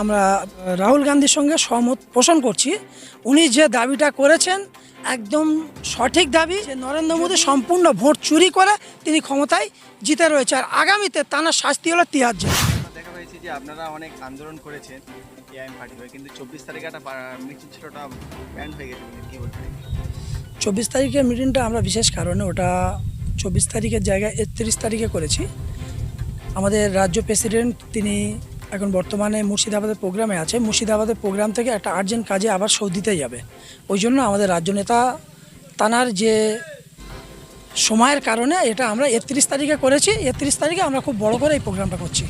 আমরা রাহুল গান্ধীর সঙ্গে সহমত পোষণ করছি। উনি যে দাবিটা করেছেন একদম সঠিক দাবি যে নরেন্দ্র মোদী সম্পূর্ণ ভোট চুরি করে তিনি ক্ষমতায় জিতে রয়েছে। আর আগামীতে তার শাস্তি হলো তিয়ার জেল দেখা হয়েছে যে আপনারা অনেক আন্দোলন করেছেন এআইএম পার্টি কিন্তু চব্বিশ তারিখে একটা মিছিল ছিল ওটা ব্যান্ড হয়ে গেছে কি বলবেন? চব্বিশ তারিখের মিটিংটা আমরা বিশেষ কারণে ওটা চব্বিশ তারিখের জায়গায় একত্রিশ তারিখে করেছি। আমাদের রাজ্য প্রেসিডেন্ট তিনি এখন বর্তমানে মুর্শিদাবাদের প্রোগ্রামে আছে। মুর্শিদাবাদের প্রোগ্রাম থেকে একটা আর্জেন্ট কাজে আবার সৌদিতে যাবে। ওই জন্য আমাদের রাজ্য নেতা তানার যে সময়ের কারণে এটা আমরা একত্রিশ তারিখে করেছি। একত্রিশ তারিখে আমরা খুব বড় করে এই প্রোগ্রামটা করছি।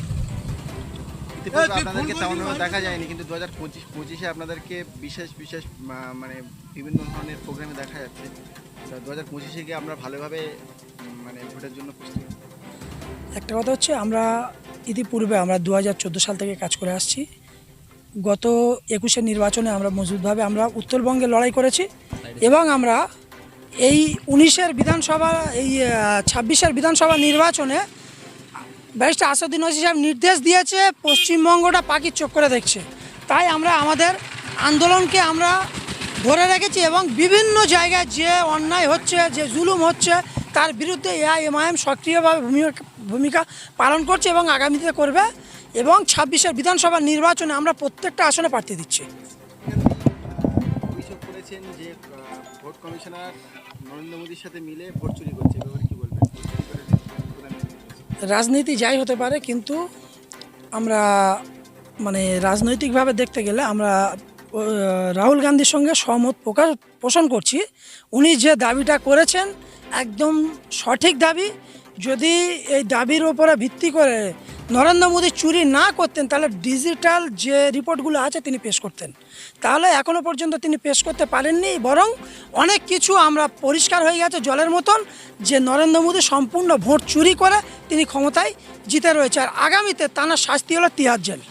আপনাদেরকে তেমনভাবে দেখা যায়নি কিন্তু দু হাজার পঁচিশ পঁচিশে আপনাদেরকে বিশেষ বিশেষ মানে বিভিন্ন ধরনের প্রোগ্রামে দেখা যাচ্ছে। দু হাজার পঁচিশে গিয়ে আমরা ভালোভাবে মানে ভোটের জন্য প্রস্তুত। একটা কথা হচ্ছে আমরা ইতিপূর্বে আমরা দু হাজার চোদ্দ সাল থেকে কাজ করে আসছি। গত একুশের নির্বাচনে আমরা মজবুতভাবে আমরা উত্তরবঙ্গে লড়াই করেছি এবং আমরা এই উনিশের বিধানসভা, এই ছাব্বিশের বিধানসভা নির্বাচনে ব্যারিস্টার আসাদুদ্দিন ওসি সাহেব নির্দেশ দিয়েছে পশ্চিমবঙ্গটা পাখির চোখ করে দেখছে। তাই আমরা আমাদের আন্দোলনকে আমরা ধরে রেখেছি এবং বিভিন্ন জায়গায় যে অন্যায় হচ্ছে, যে জুলুম হচ্ছে তার বিরুদ্ধে এআইএমআইএম সক্রিয়ভাবে ভূমিকা ভূমিকা পালন করছে এবং আগামীতে করবে এবং ছাব্বিশের বিধানসভা নির্বাচনে আমরা প্রত্যেকটা আসনে প্রার্থী দিচ্ছি যে ভোট কমিশনার নরেন্দ্র মোদীর সাথে মিলে ভোট চুরি করছে কি বলবেন। রাজনীতি যাই হতে পারে কিন্তু আমরা মানে রাজনৈতিকভাবে দেখতে গেলে আমরা রাহুল গান্ধীর সঙ্গে সহমত প্রকাশ পোষণ করছি উনি যে দাবিটা করেছেন একদম সঠিক দাবি। যদি এই দাবির ওপরে ভিত্তি করে নরেন্দ্র মোদী চুরি না করতেন, তাহলে ডিজিটাল যে রিপোর্টগুলো আছে তিনি পেশ করতেন। তাহলে এখনও পর্যন্ত তিনি পেশ করতে পারেননি, বরং অনেক কিছু আমরা পরিষ্কার হয়ে গেছে জলের মতন যে নরেন্দ্র মোদী সম্পূর্ণ ভোট চুরি করে তিনি ক্ষমতায় জিতে রয়েছে। আর আগামীতে তার শাস্তি হলো তিহার জেল।